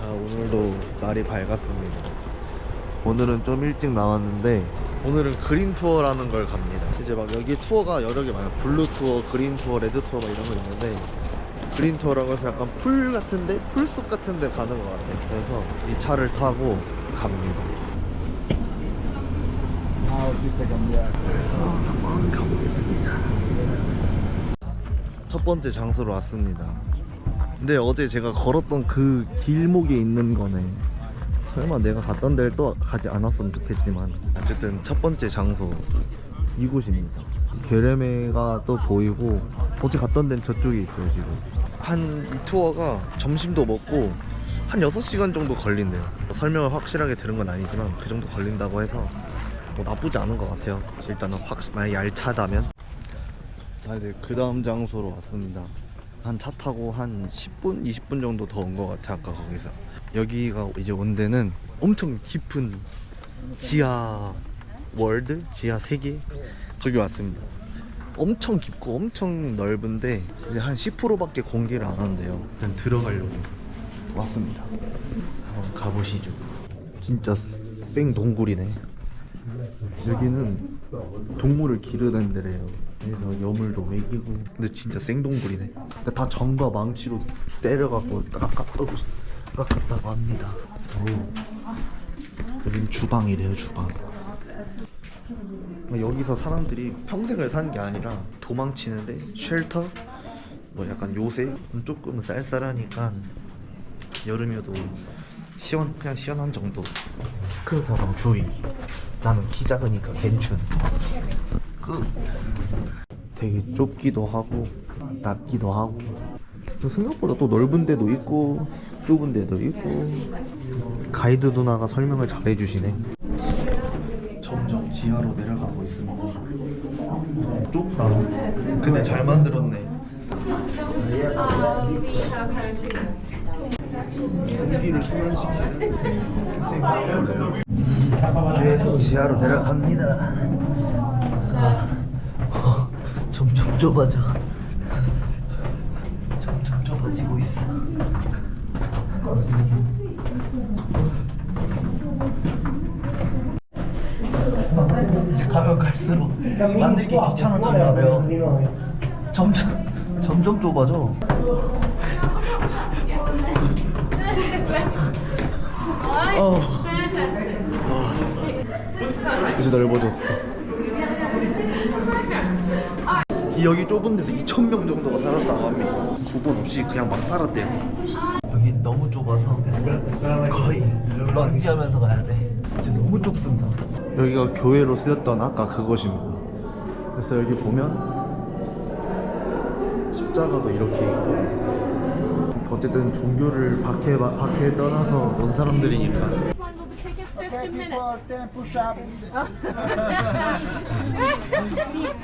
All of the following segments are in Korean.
자 오늘도 날이 밝았습니다. 오늘은 좀 일찍 나왔는데 오늘은 그린 투어라는 걸 갑니다. 이제 막 여기 투어가 여러 개 많아요. 블루 투어, 그린 투어, 레드 투어 막 이런 거 있는데 그린 투어라고 해서 약간 풀 같은데 풀숲 같은데 가는 것 같아요. 그래서 이 차를 타고 갑니다. 그래서 한번 가보겠습니다. 첫 번째 장소로 왔습니다 근데 어제 제가 걸었던 그 길목에 있는 거네. 설마 내가 갔던 데를 또 가지 않았으면 좋겠지만. 어쨌든 첫 번째 장소 이곳입니다. 게레메가 또 보이고 어제 갔던 데는 저쪽에 있어요 지금. 한 이 투어가 점심도 먹고 한 6시간 정도 걸린대요. 설명을 확실하게 들은 건 아니지만 그 정도 걸린다고 해서 뭐 나쁘지 않은 것 같아요. 일단은 확 만약 얄차다면. 자 이제 그 다음 장소로 왔습니다 한 차 타고 한 10분 20분 정도 더 온 것 같아 아까 거기서. 여기가 이제 온 데는 엄청 깊은 지하 월드 지하 세계? 거기 왔습니다. 엄청 깊고 엄청 넓은데 이제 한 10%밖에 공개를 안 한대요. 일단 들어가려고 왔습니다. 한번 가보시죠. 진짜 생 동굴이네 여기는 동물을 기르는 데래요. 그래서 여물도 먹이고. 근데 진짜 생동굴이네. 그러니까 다 정과 망치로 때려갖고 깎았다고 깎았다고 합니다. 오. 여긴 주방이래요 주방. 뭐 여기서 사람들이 평생을 사는 게 아니라 도망치는데 쉘터 뭐 약간 요새 조금 쌀쌀하니까 여름이어도 시원 그냥 시원한 정도 키큰 사람 주의 나는 키 작으니까 괜춘. 끝. 되게 좁기도 하고 낮기도 하고. 또 생각보다 또 넓은 데도 있고 좁은 데도 있고. 가이드 누나가 설명을 잘 해주시네. 점점 지하로 내려가고 있습니다. 좁다. 근데 잘 만들었네 공기를 순환시키는 생각을 계속 지하로 내려갑니다. 아, 어, 점점 좁아져. 점점 좁아지고 있어. 이제 가면 갈수록 만들기 귀찮아졌나 봐요. 점점 점점 좁아져 이제 넓어졌어. 이 여기 좁은 데서 2천 명 정도가 살았다고 합니다. 구분 없이 그냥 막 살았대요. 여기 너무 좁아서 거의 런지하면서 가야 돼. 진짜 너무 좁습니다. 여기가 교회로 쓰였던 아까 그것입니다. 그래서 여기 보면 십자가도 이렇게 있고 어쨌든 종교를 박해 박해 떠나서 온 사람들이니까 15 minutes.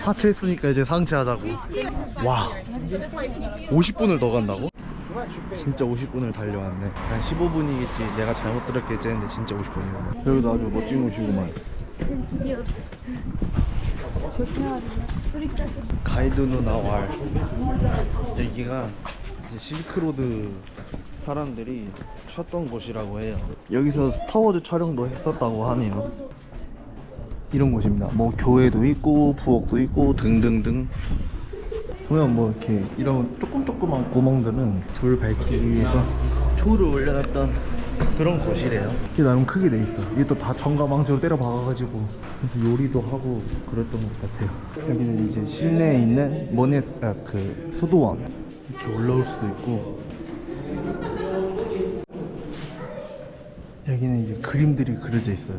하트 했으니까 이제 상체 하자고. 와. 50분을 더 간다고? 진짜 50분을 달려왔네. 한 15분이겠지 내가 잘못 들었겠지 했는데 진짜 50분이구나 여기도 아주 멋진 곳이구만. 가이드 누나 왈. 여기가 이제 실크로드 사람들이 쉬었던 곳이라고 해요 여기서 스타워즈 촬영도 했었다고 하네요 이런 곳입니다. 뭐 교회도 있고 부엌도 있고 등등등. 보면 뭐 이렇게 이런 조금 조그만 구멍들은 불 밝히기 위해서 초를 올려놨던 그런 곳이래요. 이게 나름 크게 돼 있어. 이게 또다 정가망치로 때려 박아가지고 그래서 요리도 하고 그랬던 것 같아요. 여기는 이제 실내에 있는 모네 아, 그 수도원 이렇게 올라올 수도 있고 여기는 이제 그림들이 그려져 있어요.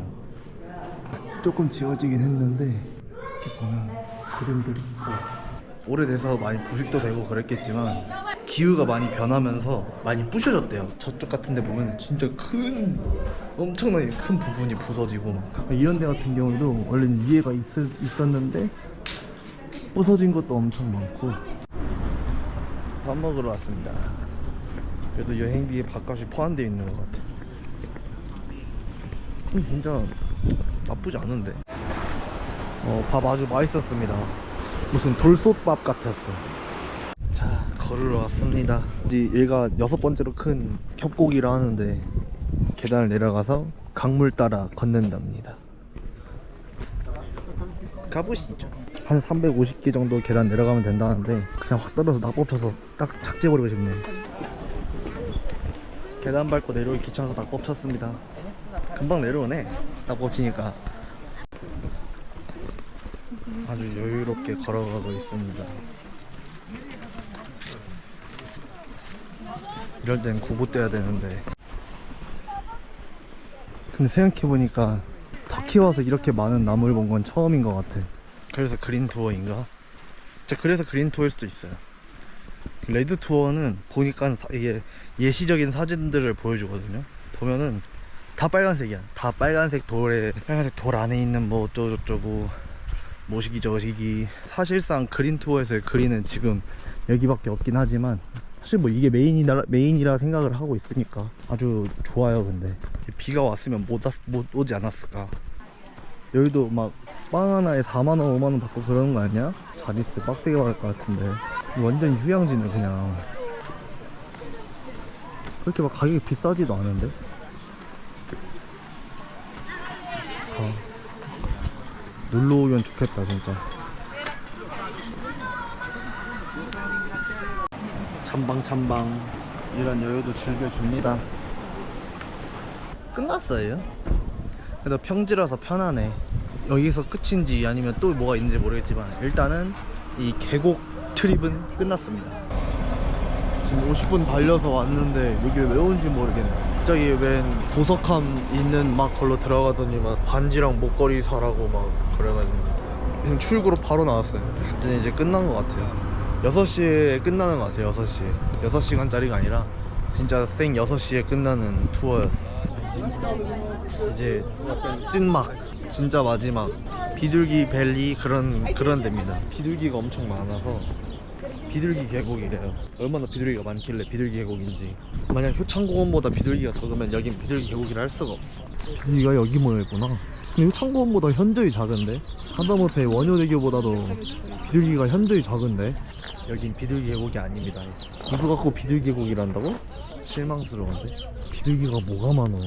조금 지워지긴 했는데 이렇게 보면 그림들이 있고 오래돼서 많이 부식도 되고 그랬겠지만 기후가 많이 변하면서 많이 부셔졌대요. 저쪽 같은 데 보면 진짜 큰 엄청나게 큰 부분이 부서지고 막. 이런 데 같은 경우도 원래는 위에가 있, 있었는데 부서진 것도 엄청 많고. 밥 먹으러 왔습니다. 그래도 여행비에 밥값이 포함되어 있는 것 같아 음, 진짜 나쁘지 않은데 어, 밥 아주 맛있었습니다 무슨 돌솥밥 같았어 자 걸으러 왔습니다. 얘가 여섯 번째로 큰 협곡이라 하는데 계단을 내려가서 강물 따라 걷는답니다. 가보시죠. 한 350개 정도 계단 내려가면 된다는데 그냥 확 떨어서 낙법쳐서 딱 착지해버리고 싶네. 계단 밟고 내려오기 귀찮아서 낙법쳤습니다. 금방 내려오네. 낙법치니까. 아주 여유롭게 걸어가고 있습니다. 이럴 땐 구보 떼야 되는데. 근데 생각해보니까 터키 와서 이렇게 많은 나무를 본 건 처음인 것 같아. 그래서 그린 투어인가? 진짜 그래서 그린 투어일 수도 있어요. 레드 투어는 보니까 사- 이게 예시적인 사진들을 보여주거든요. 보면은 다 빨간색이야. 다 빨간색 돌에 빨간색 돌 안에 있는 뭐 어쩌고저쩌고 뭐시기 저시기 사실상 그린 투어에서의 그린은 지금 여기밖에 없긴 하지만 사실 뭐 이게 메인이라 메인이라 생각을 하고 있으니까 아주 좋아요. 근데 비가 왔으면 못, 왔, 못 오지 않았을까? 여기도 막 빵 하나에 4만 원, 5만 원 받고 그러는 거 아니야? 자리스 빡세게 받을 것 같은데 완전 휴양지네 그냥. 그렇게 막 가격이 비싸지도 않은데? 좋다. 놀러 오면 좋겠다 진짜. 찬방 찬방 이런 여유도 즐겨줍니다. 끝났어요? 그래도 평지라서 편하네. 여기서 끝인지 아니면 또 뭐가 있는지 모르겠지만 일단은 이 계곡 트립은 끝났습니다. 지금 50분 달려서 왔는데 여기 왜 온지 모르겠네. 갑자기 웬 보석함 있는 막 걸로 들어가더니 막 반지랑 목걸이 사라고 막 그래가지고 그냥 출구로 바로 나왔어요. 이제 이제 끝난 것 같아요. 6시에 끝나는 것 같아요. 6시에 6시간짜리가 아니라 진짜 생 6시에 끝나는 투어였어. 이제 찐막 진짜 마지막 비둘기 밸리 그런 그런 데입니다. 비둘기가 엄청 많아서 비둘기 계곡이래요. 얼마나 비둘기가 많길래 비둘기 계곡인지. 만약 효창공원보다 비둘기가 적으면 여긴 비둘기 계곡이라 할 수가 없어. 비둘기가 여기 모여있구나. 근데 효창공원보다 현저히 작은데? 하다못해 원효대교보다도 비둘기가 현저히 작은데? 여긴 비둘기 계곡이 아닙니다. 이거 갖고 비둘기 계곡이란다고? 실망스러운데? 비둘기가 뭐가 많어.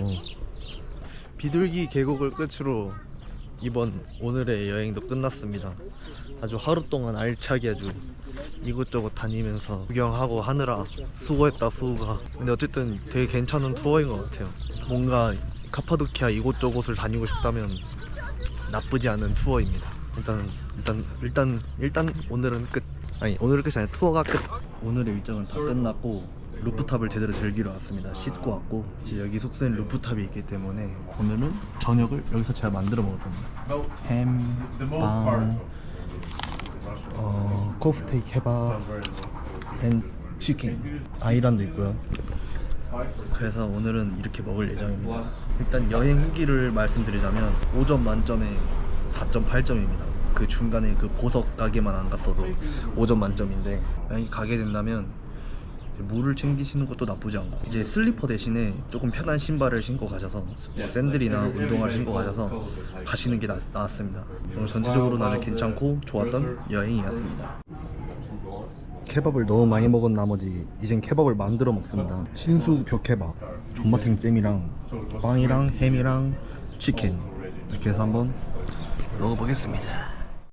비둘기 계곡을 끝으로 이번 오늘의 여행도 끝났습니다. 아주 하루 동안 알차게 아주 이곳저곳 다니면서 구경하고 하느라 수고했다 수고가. 근데 어쨌든 되게 괜찮은 투어인 것 같아요. 뭔가 카파도키아 이곳저곳을 다니고 싶다면 나쁘지 않은 투어입니다. 일단 일단 일단 일단 오늘은 끝. 아니 오늘은 끝이 아니라 투어가 끝. 오늘의 일정은 다 끝났고 루프탑을 제대로 즐기러 왔습니다. 씻고 왔고 이제 여기 숙소엔 루프탑이 있기 때문에 오늘은 저녁을 여기서 제가 만들어 먹을 겁니다. 햄, 빵, 어, 코프테이크 케밥, 앤 치킨, 아이란도 있고요. 그래서 오늘은 이렇게 먹을 예정입니다. 일단 여행 후기를 말씀드리자면 5점 만점에 4.8점입니다. 그 중간에 그 보석 가게만 안 갔어도 5점 만점인데 만약에 가게 된다면 물을 챙기시는 것도 나쁘지 않고 이제 슬리퍼 대신에 조금 편한 신발을 신고 가셔서 뭐 샌들이나 운동화를 신고 가셔서 가시는 게 나, 나았습니다. 오늘 전체적으로는 아주 괜찮고 좋았던 여행이었습니다. 케밥을 너무 많이 먹은 나머지 이젠 케밥을 만들어 먹습니다. 신수 벽케밥, 존맛탱 잼이랑 빵이랑 햄이랑 치킨 이렇게 해서 한번 먹어보겠습니다.